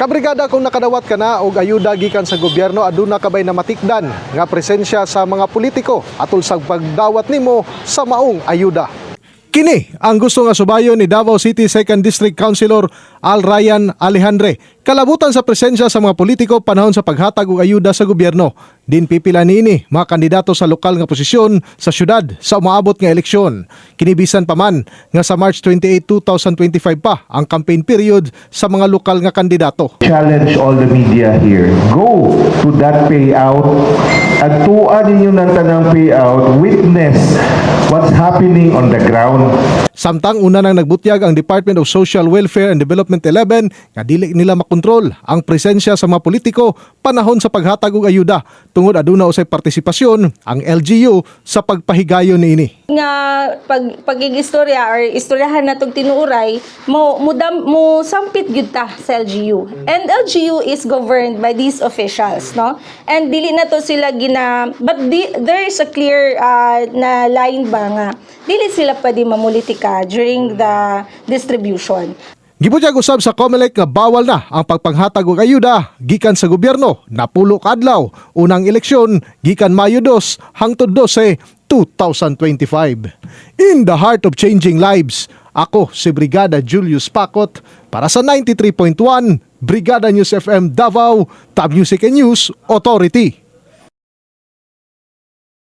Kabrigada kung nakadawat ka na og ayuda gikan sa gobyerno aduna kabay na matikdan nga presensya sa mga politiko atol sa pagdawat nimo sa maong ayuda. Kini ang gusto nga subayon ni Davao City 2nd District Councilor Al Ryan Alejandre. Kalabutan sa presensya sa mga politiko panahon sa paghatag og ayuda sa gobyerno. Din pipila niini mga kandidato sa lokal nga posisyon sa syudad sa umaabot nga eleksyon. Kinibisan pa man nga sa March 28, 2025 pa ang campaign period sa mga lokal nga kandidato. challenge all the media here. Go to that payout at tuan ninyo ng tanang payout, witness what's happening on the ground. Samtang una nang nagbutyag ang Department of Social Welfare and Development 11 nga dili nila makontrol ang presensya sa mga politiko panahon sa paghatag og ayuda tungod aduna usay partisipasyon ang LGU sa pagpahigayon niini. nga pag pagigistorya or istoryahan natong tinuuray mo mo, dam, mo sampit gyud ta sa LGU and LGU is governed by these officials no and dili na to sila gina but di, there is a clear uh, na line ba nga dili sila pwede mamulitika during the distribution Gibutyag usab sa COMELEC nga bawal na ang pagpanghatag og ayuda gikan sa gobyerno napulo ka adlaw unang eleksyon gikan Mayo 2 hangtod 12 2025. In the heart of changing lives, ako si Brigada Julius Pakot para sa 93.1 Brigada News FM Davao, Top Music and News Authority.